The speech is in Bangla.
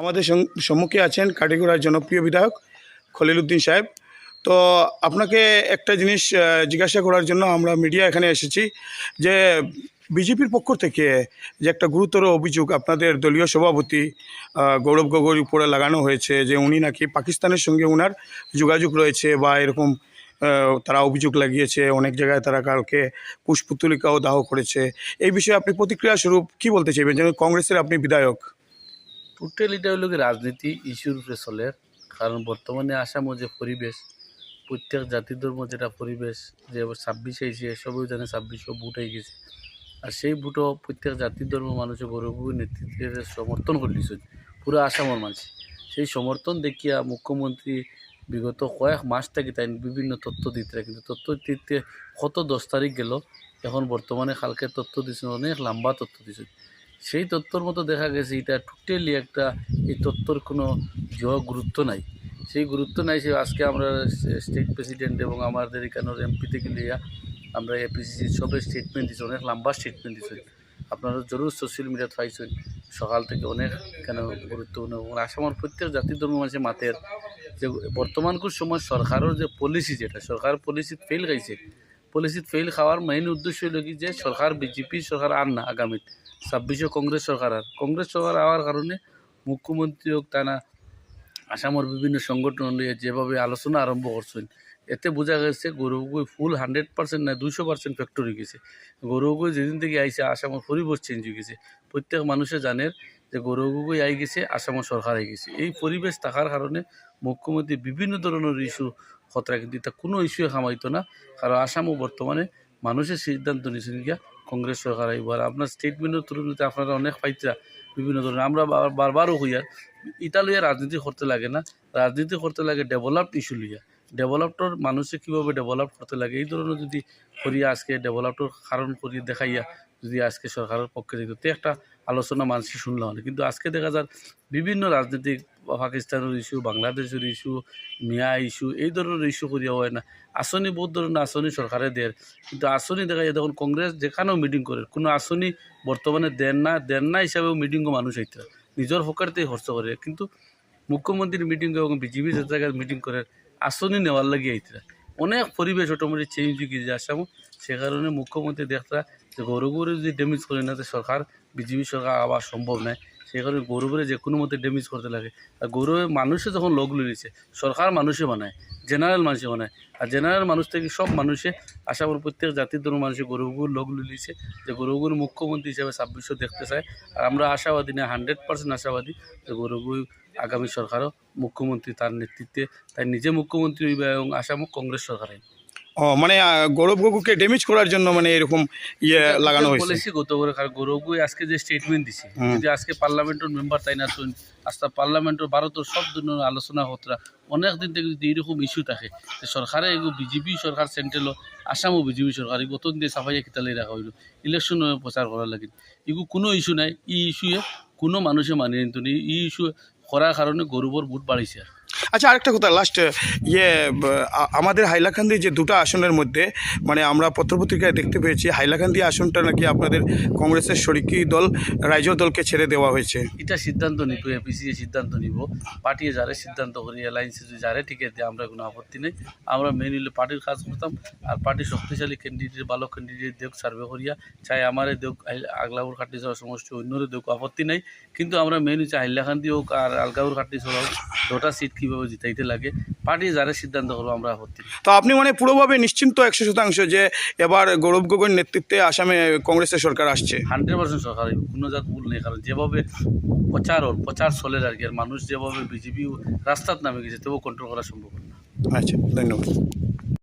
আমাদের সম্মুখে আছেন কাটিগড়ার জনপ্রিয় বিধায়ক খলিলুদ্দিন সাহেব। তো আপনাকে একটা জিনিস জিজ্ঞাসা করার জন্য আমরা মিডিয়া এখানে এসেছি যে বিজেপির পক্ষ থেকে যে একটা গুরুতর অভিযোগ আপনাদের দলীয় সভাপতি গৌরব গগৈর উপরে লাগানো হয়েছে যে উনি নাকি পাকিস্তানের সঙ্গে ওনার যোগাযোগ রয়েছে বা এরকম তারা অভিযোগ লাগিয়েছে, অনেক জায়গায় তারা কালকে পুষ্পতুলিকাও দাহ করেছে। এই বিষয়ে আপনি প্রতিক্রিয়া স্বরূপ কী বলতে চাইবেন? যেন কংগ্রেসের আপনি বিধায়ক। টোটাল এটা হলো রাজনীতি ইস্যুর উপরে চলে। কারণ বর্তমানে আসামও যে পরিবেশ, প্রত্যেক জাতি ধর্ম যেটা পরিবেশ, যে ছাব্বিশ আইসে সবই জানে ছাব্বিশশো ভোট হয়ে গেছে। আর সেই ভোটও প্রত্যেক জাতি ধর্ম মানুষের গৌরবী নেতৃত্বের সমর্থন করলিছে পুরো আসামের মানুষ সেই সমর্থন দেখিয়া মুখ্যমন্ত্রী বিগত কয়েক মাস থেকে তাই বিভিন্ন তথ্য দিতে থাকে। কিন্তু তথ্য দিতে কত দশ তারিখ গেল, এখন বর্তমানে কালকে তথ্য দিয়েছেন অনেক লম্বা তথ্য দিয়েছেন সেই তথ্যর মতো দেখা গেছে, এটা টোটালি একটা এই তথ্যর কোনো জ- গুরুত্ব নাই। সেই গুরুত্ব নাই সে আজকে আমরা স্টেট প্রেসিডেন্ট এবং আমাদের এখানের এমপি থেকে লিয়া আমরা এপিসি সবের স্টেটমেন্ট দিচ্ছি অনেক লম্বা স্টেটমেন্ট দিচ্ছি আপনারা জরুর সোশ্যাল মিডিয়াত পাইছেন, সকাল থেকে অনেক কেন গুরুত্বপূর্ণ আসামের প্রত্যেক জাতি ধর্ম মানুষের মাতের যে বর্তমানকার সময় সরকারের যে পলিসি যেটা, সরকার পলিসি ফেল খাইছে পলিসিত ফেল খাওয়ার মেইন উদ্দেশ্য হলো কি যে সরকার বিজেপি সরকার আর না, আগামীত। ছাব্বিশে কংগ্রেস সরকার আর। কংগ্রেস সরকার হওয়ার কারণে মুখ্যমন্ত্রী হোক তানা আসামের বিভিন্ন সংগঠন নিয়ে যেভাবে আলোচনা আরম্ভ করছেন, এতে বোঝা গেছে গৌরবগৈ ফুল হান্ড্রেড পার্সেন্ট না, দুইশো পার্সেন্ট ফ্যাক্টরি গেছে। গৌরবগৈ যেদিন থেকে আইসে আসামের পরিবেশ চেঞ্জ হয়ে গেছে। প্রত্যেক মানুষে জানে যে গৌরবগৈ আই গেছে, আসামের সরকার আই গেছে। এই পরিবেশ থাকার কারণে মুখ্যমন্ত্রী বিভিন্ন ধরনের ইস্যু খতরা কিন্তু এটা কোনো ইস্যুয়ে খামাইতো না। কারণ আসামও বর্তমানে মানুষের সিদ্ধান্ত নিয়েছেন গিয়া কংগ্রেস সরকার আইব আর আপনার স্টেটমেন্টের তুলনাতে আপনারা অনেক পাইতরা বিভিন্ন ধরনের। আমরা বার- বারবারও হইয়া ইটা লইয়া রাজনীতি করতে লাগে না। রাজনীতি করতে লাগে ডেভেলপড ইস্যু লইয়া। ডেভেলপটর মানুষে কীভাবে ডেভেলপ করতে লাগে? এই ধরনের যদি করিয়া আজকে ডেভেলপটর কারণ করি দেখাইয়া, যদি আজকে সরকারের পক্ষে দিত তে একটা আলোচনা মানুষ শুনলাম কিন্তু আজকে দেখা যায় বিভিন্ন রাজনীতিক পাকিস্তানের ইস্যু বাংলাদেশের ইস্যু মিয়া ইস্যু এই ধরনের ইস্যু করিয়া হয় না আসনি বহুত ধরনের আসনি সরকারে দেয়। কিন্তু আসনি দেখা যায় তখন কংগ্রেস যেখানেও মিটিং করে কোনো আসনি বর্তমানে দেন না দেন না হিসাবেও মিটিংও মানুষ আইতে নিজের ফকারতেই খরচ করে কিন্তু মুখ্যমন্ত্রীর মিটিং এবং বিজেপি জায়গায় মিটিং করে আসনি নেওয়ার লাগিয়ে আইতে অনেক পরিবেশ অটোমেটিক চেঞ্জ হয়ে গিয়ে আসামও সে কারণে মুখ্যমন্ত্রী দেখতা যে গৌরবরে যদি ড্যামেজ করে না সরকার বিজেপি সরকার আবার সম্ভব নয় সেই কারণে গৌরবের যে কোনো মতে ড্যামেজ করতে লাগে। আর গরু মানুষে যখন লোক লিয়েছে সরকার মানুষে বানায় জেনারেল মানুষে বানায়। আর জেনারেল মানুষ থেকে সব মানুষে আসামের প্রত্যেক জাতির ধর্ম মানুষের গৌরবগুর লোক লিয়েছে যে গৌরবগুর মুখ্যমন্ত্রী হিসেবে ছাব্বিশশো দেখতে চায়। আর আমরা আশাবাদী না হান্ড্রেড পার্সেন্ট আশাবাদী যে গৌরবগুই আগামী সরকারও মুখ্যমন্ত্রী তার নেতৃত্বে, তাই নিজে মুখ্যমন্ত্রী হইবে এবং আসামও কংগ্রেস সরকার। ও মানে গৌরব গগৈকে ড্যামেজ করার জন্য মানে এরকম ইয়ে লাগানো হয়েছে। বলেছি গত করে কারণ গৌরবগুই আজকে যে স্টেটমেন্ট দিছে যদি আজকে পার্লামেন্টের মেম্বার তাই না শুন আজকে পার্লামেন্টের ভারতের সব ধরনের আলোচনা হতরা অনেক দিন থেকে যদি এইরকম ইস্যু থাকে যে সরকারে এগুলো বিজেপি সরকার সেন্ট্রেলও আসামও বিজেপি সরকার এগুলো অতদিন দিয়ে সাফাইয়া কিতালে রাখা হইল ইলেকশন প্রচার করার লাগে। এগুলো কোনো ইস্যু নাই ই ইস্যুয়ে কোনো মানুষে মানি নিত ই ইস্যু করার কারণে গৌরবর ভোট বাড়িছে আর। আচ্ছা আরেকটা কথা লাস্ট ইয়ে আমাদের হাইলাকান্দি যে দুটো আসনের মধ্যে মানে আমরা পত্রপত্রিকায় দেখতে পেয়েছি, হাইলাকান্দি আসনটা নাকি আপনাদের কংগ্রেসের শরিকি দল রাইজর দলকে ছেড়ে দেওয়া হয়েছে। এটা সিদ্ধান্ত নিব এপিসি সিদ্ধান্ত নিব। পার্টি যারে সিদ্ধান্ত করি অ্যালায়েন্সে যারে, ঠিক আছে, আমরা কোনো আপত্তি নেই। আমরা মেন মেনলি পার্টির কাজ করতাম, আর পার্টি শক্তিশালী ক্যান্ডিডেট ভালো ক্যান্ডিডেট দেখ সার্ভে করিয়া, চাই আমারে দেখ আগলাউর খাটি যাওয়ার সমস্ত অন্যরে দেখ আপত্তি নাই। কিন্তু আমরা মেন হচ্ছে হাইলাকান্দি হোক, আর আলগাউর খাটি হোক, দুটা সিট কীভাবে জিতাইতে লাগে পার্টি যারা সিদ্ধান্ত করব আমরা আপত্তি তো আপনি মানে পুরোভাবে নিশ্চিন্ত একশো শতাংশ যে এবার গৌরব গগৈর নেতৃত্বে আসামে কংগ্রেসের সরকার আসছে? হান্ড্রেড পার্সেন্ট সরকার কোনো জাত ভুল নেই কারণ যেভাবে প্রচার ওর প্রচার চলে আর কি আর মানুষ যেভাবে বিজেপি রাস্তার নামে গেছে তবু কন্ট্রোল করা সম্ভব না। আচ্ছা ধন্যবাদ।